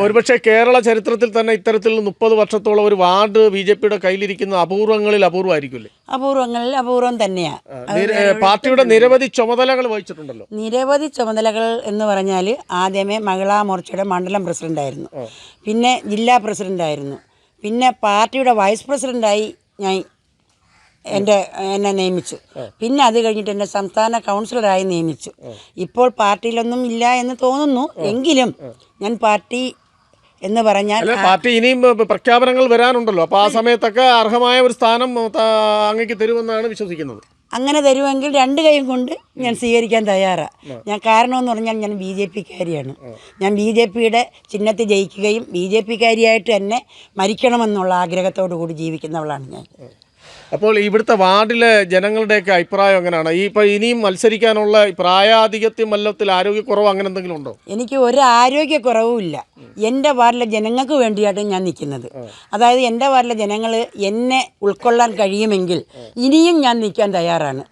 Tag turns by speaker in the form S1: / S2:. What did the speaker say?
S1: ഒരുപക്ഷെ കേരള ചരിത്രത്തിൽ തന്നെ ഇത്തരത്തിൽ മുപ്പത് വർഷത്തോളം ഒരു വാർഡ് ബി ജെ പിയുടെ കയ്യിലിരിക്കുന്ന അപൂർവങ്ങളിൽ അപൂർവമായിരിക്കില്ലേ
S2: അപൂർവങ്ങളിൽ അപൂർവം തന്നെയാണ്
S1: പാർട്ടിയുടെ നിരവധി ചുമതലകൾ വഹിച്ചിട്ടുണ്ടല്ലോ.
S2: നിരവധി ചുമതലകൾ എന്ന് പറഞ്ഞാൽ ആദ്യമേ മഹിളാ മോർച്ചയുടെ മണ്ഡലം പ്രസിഡന്റായിരുന്നു. പിന്നെ ജില്ലാ പ്രസിഡന്റായിരുന്നു. പിന്നെ പാർട്ടിയുടെ വൈസ് പ്രസിഡന്റായി ഞാൻ എന്റെ എന്നെ നിയമിച്ചു. പിന്നെ അത് കഴിഞ്ഞിട്ട് എന്നെ സംസ്ഥാന കൗൺസിലറായി നിയമിച്ചു. ഇപ്പോൾ പാർട്ടിയിലൊന്നും ഇല്ല എന്ന് തോന്നുന്നു. എങ്കിലും ഞാൻ പാർട്ടി എന്ന് പറഞ്ഞാൽ
S1: അല്ലെ പാർട്ടി ഇനിയും പ്രഖ്യാപനങ്ങൾ വരാനുണ്ടല്ലോ. അപ്പോൾ ആ സമയത്തൊക്കെ അർഹമായ ഒരു സ്ഥാനം അങ്ങേക്ക് തരുമെന്നാണ് വിശ്വസിക്കുന്നത്.
S2: അങ്ങനെ തരുമെങ്കിൽ രണ്ട് കൈയും കൊണ്ട് ഞാൻ സ്വീകരിക്കാൻ തയ്യാറാണ് ഞാൻ കാരണമെന്ന് പറഞ്ഞാൽ ഞാൻ ബി ജെ പിക്കാരിയാണ്. ഞാൻ ബി ജെ പിയുടെ ചിഹ്നത്തിൽ ജയിക്കുകയും ബി ജെ പിക്കാരിയായിട്ട് തന്നെ മരിക്കണമെന്നുള്ള ആഗ്രഹത്തോടു കൂടി ജീവിക്കുന്നവളാണ് ഞാൻ.
S1: അപ്പോൾ ഇവിടുത്തെ വാർഡിലെ ജനങ്ങളുടെയൊക്കെ അഭിപ്രായം എങ്ങനെയാണ്? ഈ ഇപ്പൊ ഇനിയും മത്സരിക്കാനുള്ള പ്രായാധിക്യത്യം വല്ലത്തിൽ ആരോഗ്യക്കുറവ് അങ്ങനെ എന്തെങ്കിലും ഉണ്ടോ?
S2: എനിക്ക് ഒരു ആരോഗ്യക്കുറവും ഇല്ല. എന്റെ വാർഡിലെ ജനങ്ങൾക്ക് വേണ്ടിയാണ് ഞാൻ നിൽക്കുന്നത്. അതായത് എന്റെ വാർഡിലെ ജനങ്ങൾ എന്നെ ഉൾക്കൊള്ളാൻ കഴിയുമെങ്കിൽ ഇനിയും ഞാൻ നിൽക്കാൻ തയ്യാറാണ്.